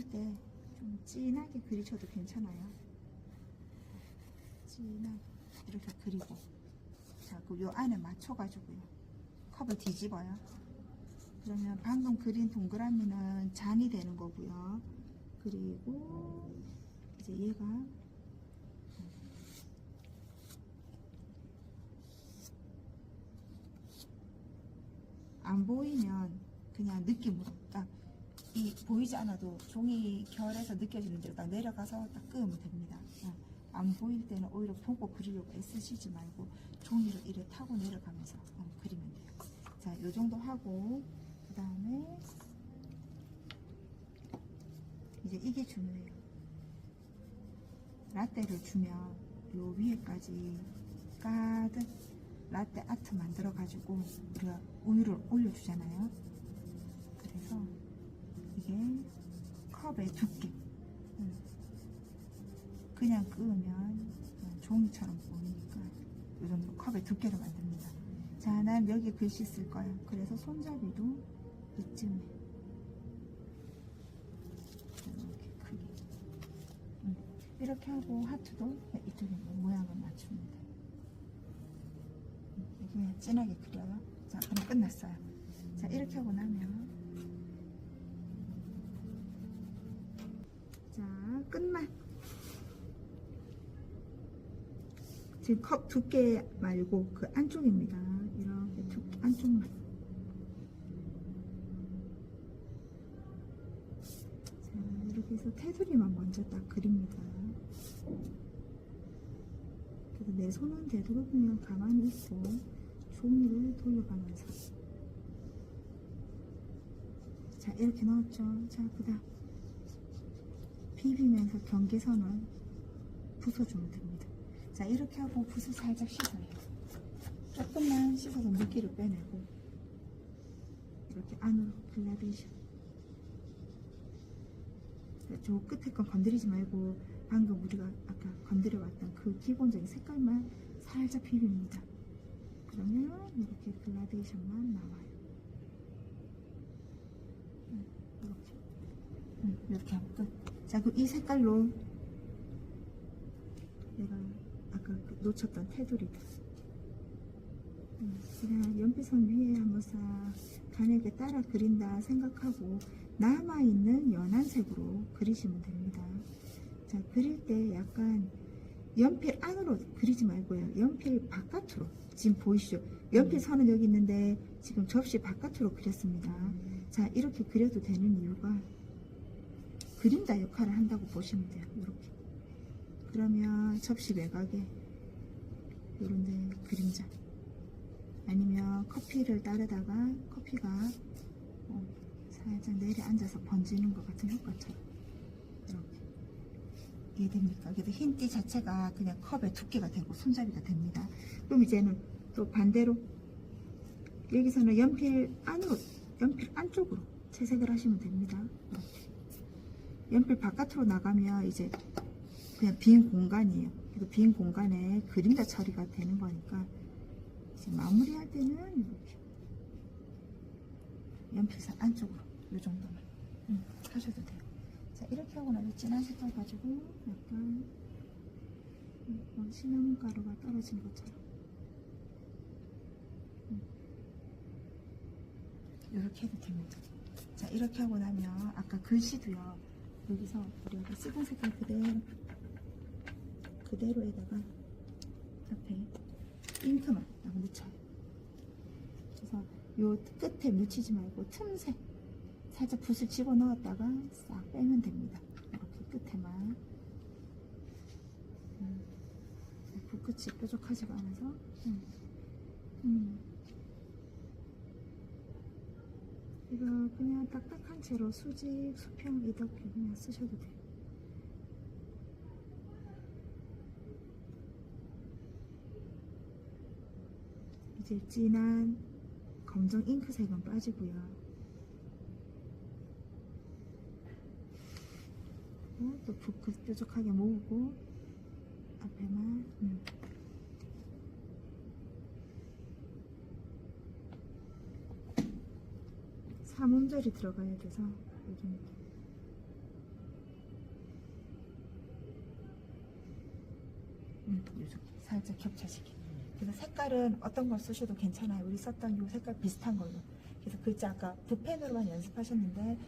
할때좀 진하게 그리셔도 괜찮아요. 진하게 이렇게 그리고 자, 그요 안에 맞춰가지고요. 컵을 뒤집어요. 그러면 방금 그린 동그라미는 잔이 되는 거고요. 그리고 이제 얘가 안 보이면 그냥 느낌으로 딱 이 보이지 않아도 종이 결에서 느껴지는 대로 딱 내려가서 딱 끄면 됩니다. 어, 안 보일 때는 오히려 보고 그리려고 애쓰시지 말고 종이를 이렇게 타고 내려가면서 어, 그리면 돼요. 자, 요 정도 하고 그 다음에 이제 이게 중요해요. 라떼를 주면 요 위에까지 가득 라떼 아트 만들어 가지고 우리가 우유를 올려주잖아요. 그래서 이게 컵의 두께 음. 그냥 끄면 종이처럼 보이니까 이 정도 컵의 두께로 만듭니다. 자, 난 여기 글씨 쓸 거야. 그래서 손잡이도 이쯤에 이렇게 크게 음. 이렇게 하고 하트도 이쪽에 모양을 맞춥니다. 음, 이게 진하게 그려요. 자, 그럼 끝났어요. 자, 이렇게 하고 나면 자, 끝맛. 지금 컵 두께 말고 그 안쪽입니다. 이렇게 두, 안쪽만. 자, 이렇게 해서 테두리만 먼저 딱 그립니다. 그래서 내 손은 되도록이면 가만히 있고 종이를 돌려가면서 자 이렇게 넣었죠 자 그 다음 비비면서 경계선을 부숴주면 됩니다 자 이렇게 하고 붓을 살짝 씻어요 조금만 씻어서 물기를 빼내고 이렇게 안으로 글라데이션 저 끝에 건 건드리지 말고 방금 우리가 아까 건드려왔던 그 기본적인 색깔만 살짝 비빕니다. 그러면 이렇게 글라데이션만 나와요. 음, 이렇게. 음, 이렇게 하면 끝. 자, 그럼 이 색깔로 내가 아까 그 놓쳤던 테두리들. 음, 그냥 연필선 위에 한번 싹 가늘게 따라 그린다 생각하고 남아있는 연한 색으로 그리시면 됩니다. 자, 그릴 때 약간 연필 안으로 그리지 말고요. 연필 바깥으로. 지금 보이시죠? 연필 선은 여기 있는데 지금 접시 바깥으로 그렸습니다. 자, 이렇게 그려도 되는 이유가 그림자 역할을 한다고 보시면 돼요. 이렇게. 그러면 접시 외곽에 이런데 그림자. 아니면 커피를 따르다가 커피가 어, 살짝 내려앉아서 번지는 것 같은 효과처럼 이렇게 이해됩니까? 그래서 흰띠 자체가 그냥 컵의 두께가 되고 손잡이가 됩니다. 그럼 이제는 또 반대로 여기서는 연필 안으로 연필 안쪽으로 채색을 하시면 됩니다. 이렇게. 연필 바깥으로 나가면 이제 그냥 빈 공간이에요. 그래서 빈 공간에 그림자 처리가 되는 거니까 이제 마무리할 때는 이렇게 연필선 안쪽으로 이 정도만 음, 하셔도 돼요. 자 이렇게 하고 나서 진한 색깔 가지고 약간 뭐 시나몬 가루가 떨어진 것처럼 음. 이렇게 해도 됩니다. 자 이렇게 하고 나면 아까 글씨도요 여기서 우리가 쓰던 색깔 그대로 그대로에다가 앞에 잉크만 딱 묻혀요. 그래서 요 끝에 묻히지 말고 틈새 살짝 붓을 집어 넣었다가 싹 빼면 됩니다. 이렇게 끝에만 음, 붓끝이 뾰족하지가 않아서 음, 음. 이거 그냥 딱딱한 채로 수직, 수평 이렇게 그냥 쓰셔도 돼요. 이제 진한 검정 잉크색은 빠지고요. 어, 또 붓끝 뾰족하게 모으고 앞에만 음. 3음절이 들어가야 돼서 요즘. 음, 살짝 겹쳐지게. 그래서 색깔은 어떤 걸 쓰셔도 괜찮아요. 우리 썼던 이 색깔 비슷한 걸로. 그래서 글자 아까 붓펜으로만 연습하셨는데